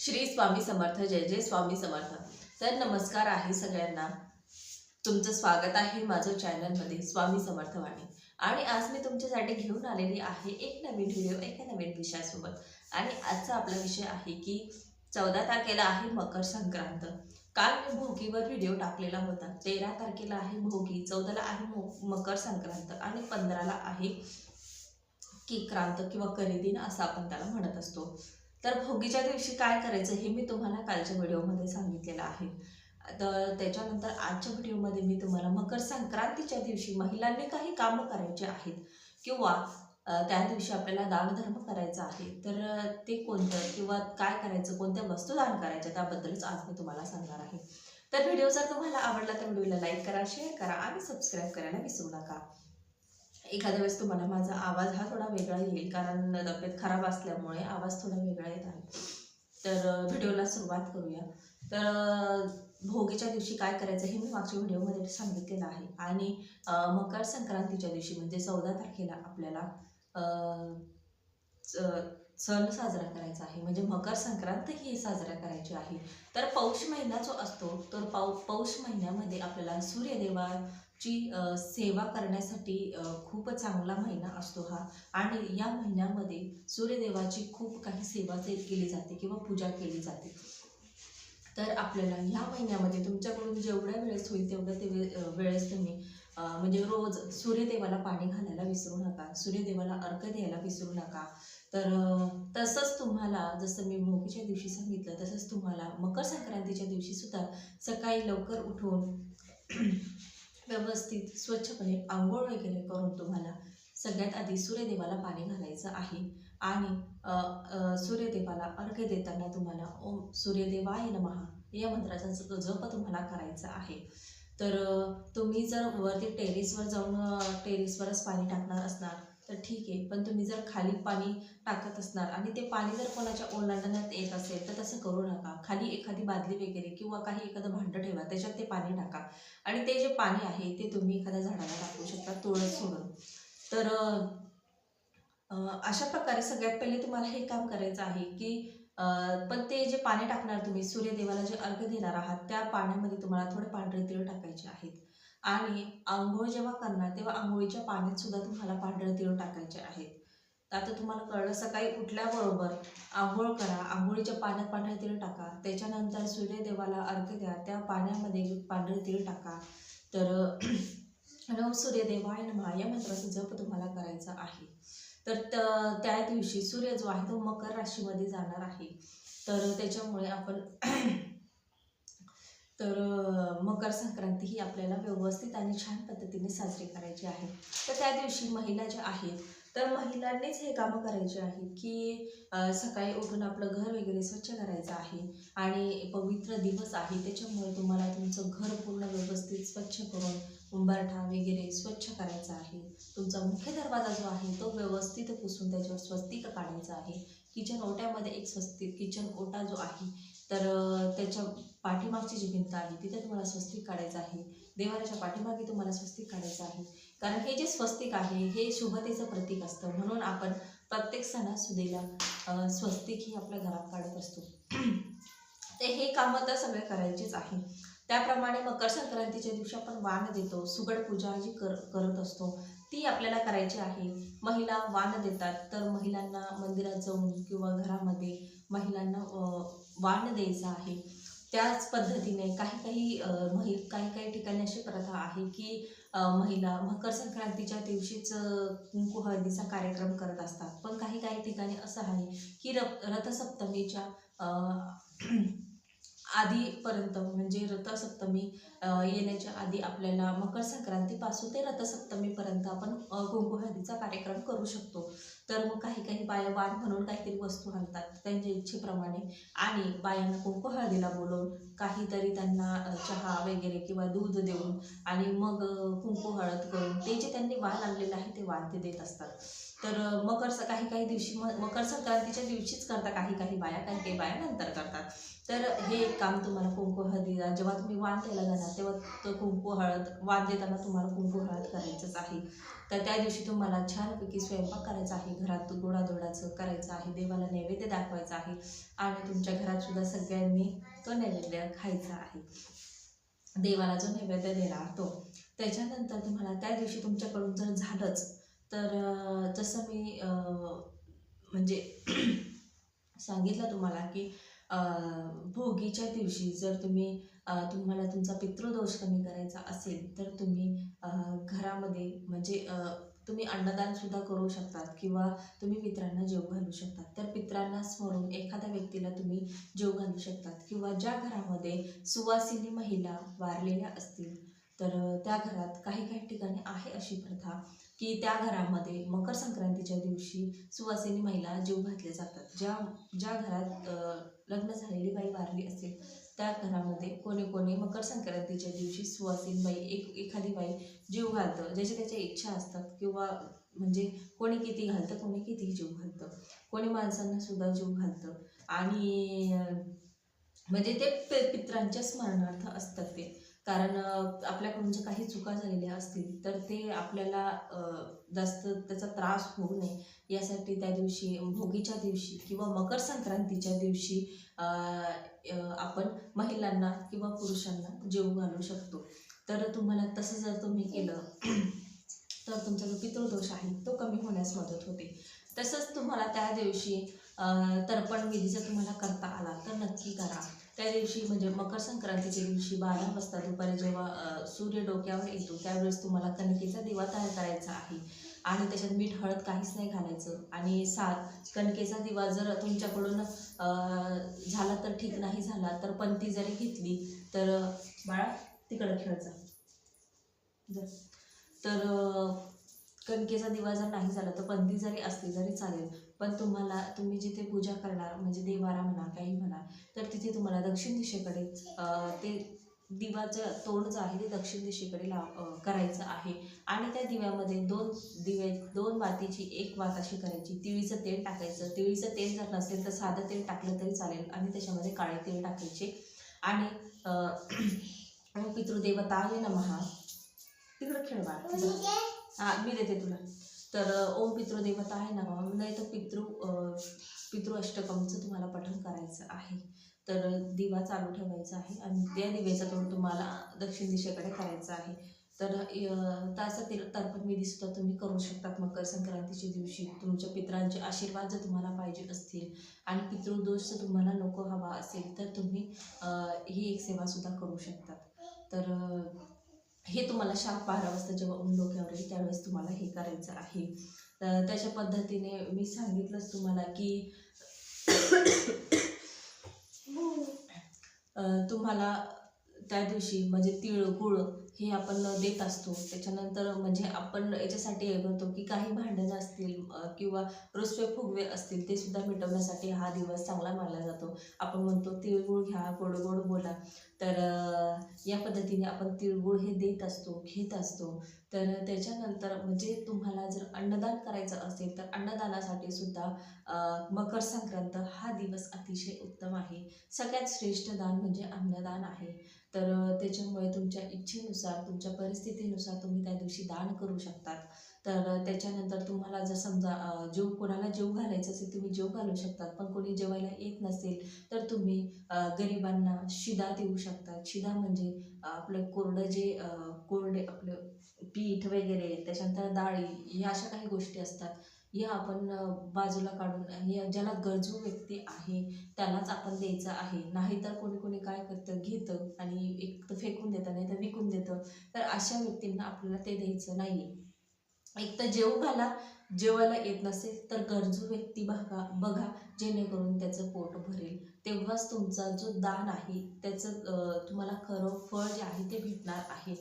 श्री स्वामी समर्थ जय जय स्वामी समर्थ. तर नमस्कार आहे सगळ्यांना. तुमचं स्वागत आहे माझं चॅनलमध्ये स्वामी समर्थ वाणी. आणि आज मी तुमच्यासाठी घेऊन आलेली आहे एक नवीन व्हिडिओ एका नवीन विषयासोबत. आणि आजचा आपला विषय आहे की चौदा तारखेला आहे मकर संक्रांत. काल मी भोगीवर व्हिडिओ टाकलेला होता. तेरा तारखेला आहे भोगी चौदाला आहे मो- मकर संक्रांत आणि पंधराला आहे की क्रांत किंवा करिदिन असं आपण त्याला म्हणत असतो. तर भोगीच्या दिवशी काय करायचं हे मी तुम्हाला कालच्या व्हिडिओमध्ये सांगितलेलं आहे. तर त्याच्यानंतर आजच्या व्हिडिओमध्ये मी तुम्हाला मकर संक्रांतीच्या दिवशी महिलांनी काही कामं करायचे आहेत किंवा त्या दिवशी आपल्याला दानधर्म करायचा आहे तर ते कोणतं किंवा काय करायचं कोणत्या वस्तू दान करायच्या त्याबद्दलच आज मी तुम्हाला सांगणार आहे. तर व्हिडिओ जर तुम्हाला आवडला तर व्हिडिओला लाईक करा शेअर करा आणि सबस्क्राईब करायला विसरू नका. एखाद्या वेळेस तुम्हाला माझा आवाज हा थोडा वेगळा येईल कारण तब्येत खराब असल्यामुळे आवाज थोडा वेगळा येत आहे. तर व्हिडिओला सुरुवात करूया. तर भोगीच्या दिवशी काय करायचं हे मी मागच्या व्हिडिओमध्ये सांगितलेलं आहे. आणि मकर संक्रांतीच्या दिवशी म्हणजे चौदा तारखेला आपल्याला च- सण साजरा करायचा आहे. म्हणजे मकर संक्रांत ही साजरा करायची आहे. तर पौष महिना जो असतो तर पौ पौष महिन्यामध्ये आपल्याला सूर्यदेवाची सेवा करण्यासाठी खूप चांगला महिना असतो हा. आणि या महिन्यामध्ये सूर्यदेवाची खूप काही सेवा केली जाते किंवा पूजा केली जाते. तर आपल्याला ह्या महिन्यामध्ये तुमच्याकडून जेवढ्या वेळेस होईल तेवढ्या ते वेळेस तुम्ही म्हणजे रोज सूर्यदेवाला पाणी घालायला विसरू नका सूर्यदेवाला अर्घ द्यायला विसरू नका. तर तसंच तुम्हाला जसं मी मोगीच्या दिवशी सांगितलं तसंच तुम्हाला मकर संक्रांतीच्या दिवशी सुद्धा सकाळी लवकर उठून व्यवस्थित स्वच्छपणे आंघोळ वगैरे करून तुम्हाला सगळ्यात आधी सूर्यदेवाला पाणी घालायचं आहे. आणि सूर्यदेवाला अर्घ्य देताना तुम्हाला ओम सूर्यदेवाय नमः या मंत्राचा जप तुम्हाला करायचा आहे. तर तुम्ही जर वरती टेरेसवर जाऊन टेरेसवरच पाणी टाकणार असणार तर ठीक आहे. पण तुम्ही जर खाली पाणी टाकत असणार आणि ते पाणी जर कोणाच्या ओलांडण्यात येत असेल तर तसं करू नका. खाली एखादी बादली वगैरे किंवा काही एखादं भांडं ठेवा त्याच्यात ते पाणी टाका. आणि ते जे पाणी आहे ते तुम्ही एखाद्या झाडाला टाकू शकता तुळस सोडून तर अशा प्रकारे सगळ्यात पहिले तुम्हाला हे काम करायचं आहे की पण ते जे पाणी टाकणार तुम्ही सूर्यदेवाला जे अर्घ देणार आहात त्या पाण्यामध्ये तुम्हाला थोडे पांढरे तिळ टाकायचे आहेत. आणि आंघोळ जेव्हा करणार तेव्हा आंघोळीच्या पाण्यात सुद्धा तुम्हाला पांढरे तिळ टाकायचे आहेत. आता तुम्हाला कळलं सकाळी उठल्याबरोबर आंघोळ करा. आंघोळीच्या पाण्यात पांढरे तिळ टाका. त्याच्यानंतर सूर्यदेवाला अर्घ द्या. त्या पाण्यामध्ये पांढरे तिळ टाका. तर नव सूर्यदेवाय नमा या मंत्राचा जप तुम्हाला करायचा आहे. तर त- त्या दिवशी सूर्य जो आहे तो मकर राशीमध्ये जाणार आहे. तर त्याच्यामुळे आपण तर मकर संक्रांती ही आपल्याला व्यवस्थित आणि छान पद्धतीने साजरी करायची आहे. तर त्या दिवशी महिला ज्या आहेत तर महिलांनीच हे कामं करायचे आहेत की सकाळी उठून आपलं घर वगैरे स्वच्छ करायचं आहे आणि पवित्र दिवस आहे. त्याच्यामुळे तुम्हाला तुमचं घर पूर्ण व्यवस्थित स्वच्छ करून उंबरठा वगैरे स्वच्छ करायचा आहे. तुमचा मुख्य दरवाजा जो आहे तो व्यवस्थित पुसून त्याच्यावर स्वस्तिक काढायचा आहे. किचन ओट्यामध्ये एक स्वस्तिक किचन ओटा जो आहे तर त्याच्या पाठीमागची जी भिंत आहे तिथे तुम्हाला स्वस्तिक काढायचं आहे. देवाऱ्याच्या पाठीमागे तुम्हाला स्वस्तिक काढायचं आहे. कारण हे जे स्वस्तिक आहे हे शुभतेचं प्रतीक असतं. म्हणून आपण प्रत्येक सणासुदीला स्वस्तिक ही आपल्या घरात काढत असतो. ते हे कामं तर सगळे करायचेच आहे. त्याप्रमाणे मकर संक्रांतीच्या दिवशी आपण वाण देतो. सुगड पूजा जी कर करत असतो ती आपल्याला करायची आहे. महिला वाण देतात तर महिलांना मंदिरात जाऊन किंवा घरामध्ये महिलांना वाण द्यायचं आहे. त्याच पद्धतीने काही काही महि काही काही ठिकाणी अशी प्रथा आहे की महिला मकर संक्रांतीच्या दिवशीच कुंकू हळदीचा कार्यक्रम करत असतात. पण काही काही ठिकाणी असं आहे की र रथसप्तमीच्या आधीपर्यंत म्हणजे रथसप्तमी येण्याच्या आधी आपल्याला मकर संक्रांतीपासून ते रथसप्तमीपर्यंत आपण कुंकू हळदीचा कार्यक्रम करू शकतो. तर मग काही काही बाया वाण म्हणून काहीतरी वस्तू आणतात त्यांच्या इच्छेप्रमाणे आणि बायांना कुंकू हळदीला बोलवून काहीतरी त्यांना चहा वगैरे किंवा दूध देऊन आणि मग कुंकू हळद करून ते जे त्यांनी वाण आणलेलं आहे ते वाण ते देत असतात. तर मकर स- काही काही दिवशी म मकर संक्रांतीच्या दिवशीच करता काही काही बाया काही काही बाया नंतर करतात. तर हे एक काम तुम्हाला कुंकू हळदीला जेव्हा तुम्ही वाण द्यायला जाणार तेव्हा तो कुंकू हळद वाण देताना तुम्हाला कुंकू हळद करायचंच आहे. तर त्या दिवशी तुम्हाला छानपैकी स्वयंपाक करायचा आहे. घरात गोडाधोडाचं करायचं आहे. देवाला नैवेद्य दाखवायचा आहे. आणि तुमच्या घरात सुद्धा सगळ्यांनी तो नैवेद्य खायचा आहे. देवाला जो नैवेद्य देणार तो. त्याच्यानंतर तुम्हाला त्या दिवशी तुमच्याकडून जर झालंच तर जसं मी म्हणजे सांगितलं तुम्हाला की भोगीच्या दिवशी जर तुम्ही तुम्हाला तुमचा पितृदोष कमी करायचा असेल तर तुम्ही घरामध्ये म्हणजे तुम्ही अन्नदान सुद्धा करू शकतात किंवा तुम्ही मित्रांना जेव घालू शकतात. तर पित्रांना स्मरून एखाद्या व्यक्तीला तुम्ही जेव घालू शकतात किंवा ज्या घरामध्ये सुवासिनी महिला वारलेल्या असतील तर त्या घरात काही काही ठिकाणी आहे अशी प्रथा. की त्या घरामध्ये मकर संक्रांतीच्या दिवशी सुवासिनी महिला जीव घातले जातात. ज्या ज्या घरात लग्न झालेली बाई वारली असेल त्या घरामध्ये कोणी कोणी मकर संक्रांतीच्या दिवशी सुवासीन बाई एक एखादी बाई जीव घालतं ज्याच्या त्याच्या इच्छा असतात किंवा म्हणजे कोणी किती घालतं कोणी किती जीव घालतं. कोणी माणसांना सुद्धा जीव घालतं. आणि म्हणजे ते पि- पित्रांच्या स्मरणार्थ असतात ते. कारण आपल्याकडून जे काही चुका झालेल्या असतील तर ते आपल्याला जास्त त्याचा त्रास होऊ नये. यासाठी त्या दिवशी भोगीच्या दिवशी किंवा मकर संक्रांतीच्या दिवशी आपण महिलांना किंवा पुरुषांना जेव घालू शकतो. तर तुम्हाला तसं जर तुम्ही केलं तर तुमचा जो पितृदोष आहे तो कमी होण्यास मदत होते. तसंच तुम्हाला त्या दिवशी तर्पण विधी जर तुम्हाला करता आला तर नक्की करा. त्या दिवशी म्हणजे मकर संक्रांतीच्या दिवशी बारा वाजता दुपारी जेव्हा सूर्य डोक्यावर येतो त्यावेळेस तुम्हाला कणकेचा दिवा तयार करायचा आहे. आणि त्याच्यात मीठ हळद काहीच नाही घालायचं. आणि सात कणकेचा दिवा जर तुमच्याकडून झाला तर ठीक नाही झाला तर पंथी जरी घेतली तर बाळा तिकडं खेळचा. जा. तर कणकेचा दिवा जर नाही झाला तर पंथी जरी असली तरी चालेल. पण तुम्हाला तुम्ही जिथे पूजा करणार म्हणजे देवारा म्हणा काही म्हणा तर तिथे तुम्हाला दक्षिण दिशेकडे ते दिवाचं तोंड जे आहे ते दक्षिण दिशेकडे लाव करायचं आहे. आणि त्या दिव्यामध्ये दोन दिवे दोन वातीची एक वात अशी करायची. तिळीचं तेल टाकायचं. तिळीचं तेल जर नसेल तर साधं तेल टाकलं तरी चालेल. आणि त्याच्यामध्ये काळे तेल टाकायचे. आणि पितृदेवताय नमहा तिकडं खेळ बाळा. जा. हा मी देते तुला. तर ओम पितृदेवता आहे नमः नाही तर पितृ पितृ अष्टकमचं तुम्हाला पठण करायचं आहे. तर दिवा चालू ठेवायचा आहे आणि त्या दिव्याचा तोंड तुम्हाला दक्षिण दिशेकडे करायचा आहे. तर अ, त्याचा तर्पण विधीसुद्धा तुम्ही करू शकतात. मकर संक्रांतीच्या दिवशी तुमच्या पित्रांचे आशीर्वाद जर तुम्हाला पाहिजे असतील आणि पितृदोष जर तुम्हाला नको हवा असेल तर तुम्ही ही एक सेवासुद्धा करू शकतात. तर हे तुम्हाला शार्प बारा वाजता जेव्हा ऊन डोक्यावर येईल त्यावेळेस तुम्हाला हे करायचं आहे. तर त्याच्या पद्धतीने मी सांगितलंच तुम्हाला की तुम्हाला त्या दिवशी म्हणजे तिळ गुळ हे आपण देत असतो. त्याच्यानंतर म्हणजे आपण याच्यासाठी हे करतो की काही भांडणं असतील किंवा रुसवे फुगवे असतील ते सुद्धा मिटवण्यासाठी हा दिवस चांगला मानला जातो. आपण म्हणतो तिळगुळ घ्या गोड गोड बोला. तर या पद्धतीने आपण तिळगुळ हे देत असतो घेत असतो. तर त्याच्यानंतर म्हणजे तुम्हाला जर अन्नदान करायचं असेल तर अन्नदानासाठी सुद्धा मकर संक्रांत हा दिवस अतिशय उत्तम आहे. सगळ्यात श्रेष्ठ दान म्हणजे अन्नदान आहे. तर त्याच्यामुळे तुमच्या इच्छेनुसार तुमच्या परिस्थितीनुसार तुम्ही त्या दिवशी दान करू शकतात. तर त्याच्यानंतर तुम्हाला जर समजा जेव कोणाला जेव घालायचं असेल तुम्ही जेव घालू शकतात. पण कोणी जेवायला येत नसेल तर तुम्ही गरिबांना शिदा देऊ शकतात. शिदा म्हणजे आपलं कोरडं जे कोरडे आपलं पीठ वगैरे त्याच्यानंतर डाळी ह्या अशा काही गोष्टी असतात. या आपण बाजूला काढून या ज्याला गरजू व्यक्ती आहे त्यालाच आपण द्यायचं आहे. नाहीतर कोणी कोणी काय करतं घेतं आणि एक तर फेकून देतं नाही तर विकून देतं. तर अशा व्यक्तींना आपल्याला ते द्यायचं नाही एक तर जेवू घाला जेवायला येत नसेल तर गरजू व्यक्ती बघा बघा जेणेकरून त्याचं पोट भरेल. तेव्हाच तुमचा जो दान आहे त्याचं तुम्हाला खरं फळ जे आहे ते भेटणार आहे.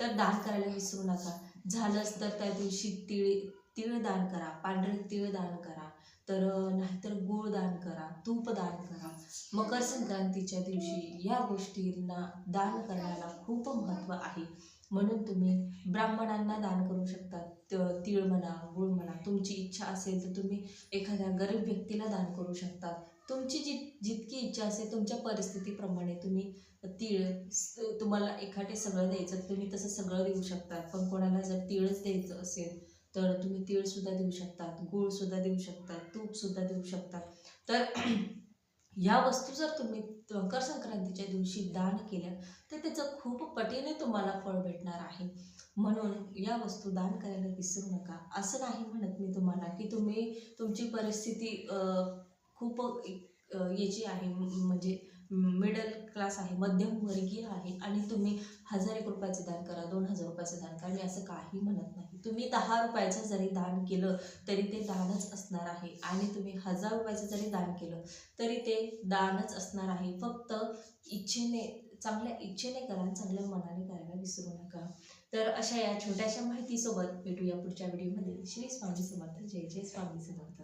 तर दान करायला विसरू नका. झालंच तर त्या दिवशी तिळ तीळ दान करा पांढरे तीळ दान करा तर नाहीतर गूळ दान करा तूप दान करा. मकर संक्रांतीच्या दिवशी या गोष्टींना दान करण्याला खूप महत्त्व आहे. म्हणून तुम्ही ब्राह्मणांना दान करू शकता. त- तीळ म्हणा गुळ म्हणा तुमची इच्छा असेल तर तुम्ही एखाद्या गरीब व्यक्तीला दान करू शकतात तुमची जी जितकी इच्छा असेल तुमच्या परिस्थितीप्रमाणे तुम्ही तीळ तुम्हाला एखादे सगळं द्यायचं तुम्ही तसं सगळं देऊ शकता. पण कोणाला जर तीळच द्यायचं असेल तर तुम्ही तीळसुद्धा देऊ शकतात गूळसुद्धा देऊ शकतात तूपसुद्धा देऊ शकतात. तर या वस्तू जर तुम्ही मकर संक्रांतीच्या दिवशी दान केल्या तर त्याचं खूप पटीने तुम्हाला फळ भेटणार आहे. म्हणून या वस्तू दान करायला विसरू नका. असं नाही म्हणत मी तुम्हाला की तुम्ही तुमची परिस्थिती खूप याची आहे. म्हणजे मिडल क्लास आहे मध्यमवर्गीय आहे आणि तुम्ही हजार एक रुपयाचं दान करा दोन हजार रुपयाचं दान करा मी असं काही म्हणत नाही. तुम्ही दहा रुपयाचं जरी दान केलं तरी ते दानच असणार आहे. आणि तुम्ही हजार रुपयाचं जरी दान केलं तरी ते दानच असणार आहे. फक्त इच्छेने चांगल्या इच्छेने करा चांगल्या मनाने करायला विसरू नका. तर अशा या छोट्याशा माहितीसोबत भेटूया पुढच्या व्हिडिओमध्ये. श्री स्वामी समर्थ. जय जय स्वामी समर्थ.